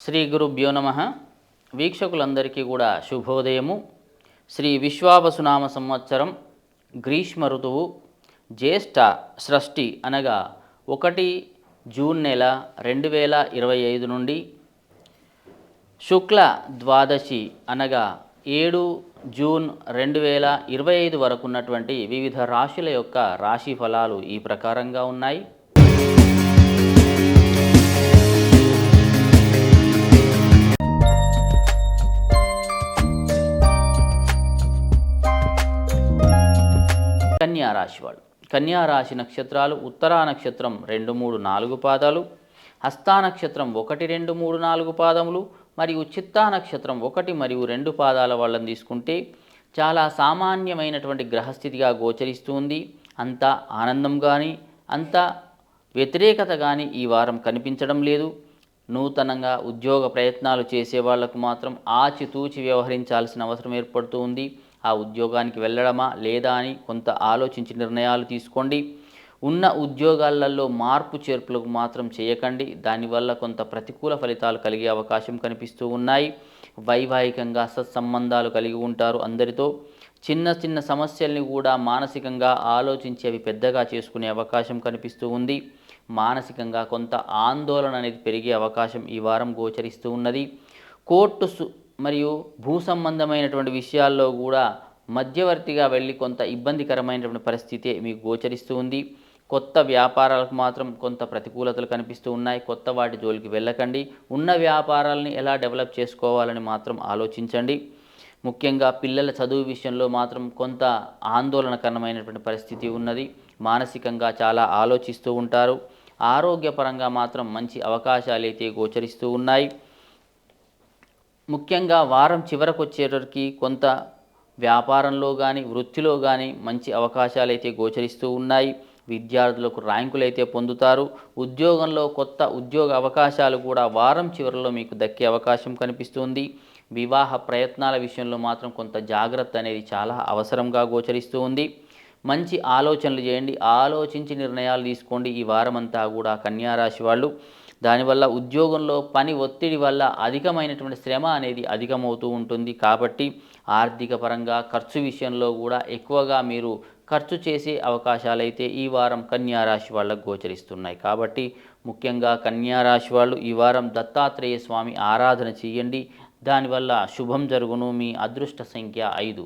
శ్రీ గురుభ్యో నమ. వీక్షకులందరికీ కూడా శుభోదయము. శ్రీ విశ్వావసునామ సంవత్సరం గ్రీష్మ ఋతువు జ్యేష్ఠ షష్ఠి అనగా ఒకటి జూన్ నెల రెండు వేల ఇరవై ఐదు నుండి శుక్ల ద్వాదశి అనగా ఏడు జూన్ రెండు వేల ఇరవై ఐదు వరకు ఉన్నటువంటి వివిధ రాశుల యొక్క రాశి ఫలాలు ఈ ప్రకారంగా ఉన్నాయి. కన్యా రాశి వాళ్ళు. కన్యా రాశి నక్షత్రాలు ఉత్తరా నక్షత్రం రెండు మూడు నాలుగు పాదాలు హస్తా నక్షత్రం ఒకటి రెండు మూడు నాలుగు పాదములు మరియు చిత్తా నక్షత్రం ఒకటి మరియు రెండు పాదాల వాళ్ళని తీసుకుంటే చాలా సామాన్యమైనటువంటి గ్రహస్థితిగా గోచరిస్తుంది అంత ఆనందం కానీ అంత వ్యతిరేకత కానీ ఈ వారం కనిపించడం లేదు. నూతనంగా ఉద్యోగ ప్రయత్నాలు చేసే వాళ్ళకు మాత్రం ఆచితూచి వ్యవహరించాల్సిన అవసరం ఏర్పడుతూ ఉంది. ఆ ఉద్యోగానికి వెళ్ళడమా లేదా అని కొంత ఆలోచించి నిర్ణయాలు తీసుకోండి. ఉన్న ఉద్యోగాలలో మార్పు చేర్పులకు మాత్రం చేయకండి. దానివల్ల కొంత ప్రతికూల ఫలితాలు కలిగే అవకాశం కనిపిస్తూ ఉన్నాయి. వైవాహికంగా సత్సంబంధాలు కలిగి ఉంటారు అందరితో. చిన్న చిన్న సమస్యల్ని కూడా మానసికంగా ఆలోచించి అవి పెద్దగా చేసుకునే అవకాశం కనిపిస్తూ ఉంది. మానసికంగా కొంత ఆందోళన అనేది పెరిగే అవకాశం ఈ వారం గోచరిస్తూ ఉన్నది. కోర్టు సు- మరియు భూ సంబంధమైనటువంటి విషయాల్లో కూడా మధ్యవర్తిగా వెళ్ళి కొంత ఇబ్బందికరమైనటువంటి పరిస్థితి మీకు గోచరిస్తూ ఉంది. కొత్త వ్యాపారాలకు మాత్రం కొంత ప్రతికూలతలు కనిపిస్తూ ఉన్నాయి. కొత్త వాటి జోలికి వెళ్ళకండి. ఉన్న వ్యాపారాలని ఎలా డెవలప్ చేసుకోవాలని మాత్రం ఆలోచించండి. ముఖ్యంగా పిల్లల చదువు విషయంలో మాత్రం కొంత ఆందోళనకరమైనటువంటి పరిస్థితి ఉన్నది. మానసికంగా చాలా ఆలోచిస్తూ ఉంటారు. ఆరోగ్యపరంగా మాత్రం మంచి అవకాశాలు అయితే గోచరిస్తూ ఉన్నాయి. ముఖ్యంగా వారం చివరకు వచ్చేటరికి కొంత వ్యాపారంలో కానీ వృత్తిలో కానీ మంచి అవకాశాలు అయితే గోచరిస్తూ ఉన్నాయి. విద్యార్థులకు ర్యాంకులు అయితే పొందుతారు. ఉద్యోగంలో కొత్త ఉద్యోగ అవకాశాలు కూడా వారం చివరిలో మీకు దక్కే అవకాశం కనిపిస్తుంది. వివాహ ప్రయత్నాల విషయంలో మాత్రం కొంత జాగ్రత్త అనేది చాలా అవసరంగా గోచరిస్తూ ఉంది. మంచి ఆలోచనలు చేయండి. ఆలోచించి నిర్ణయాలు తీసుకోండి. ఈ వారమంతా కూడా కన్యారాశి వాళ్ళు. దానివల్ల ఉద్యోగంలో పని ఒత్తిడి వల్ల అధికమైనటువంటి శ్రమ అనేది అధికమవుతూ ఉంటుంది. కాబట్టి ఆర్థిక పరంగా ఖర్చు విషయంలో కూడా ఎక్కువగా మీరు ఖర్చు చేసే అవకాశాలైతే ఈ వారం కన్యారాశి వాళ్ళకు గోచరిస్తున్నాయి. కాబట్టి ముఖ్యంగా కన్యారాశి వాళ్ళు ఈ వారం దత్తాత్రేయ స్వామి ఆరాధన చేయండి. దానివల్ల శుభం జరుగును. మీ అదృష్ట సంఖ్య ఐదు.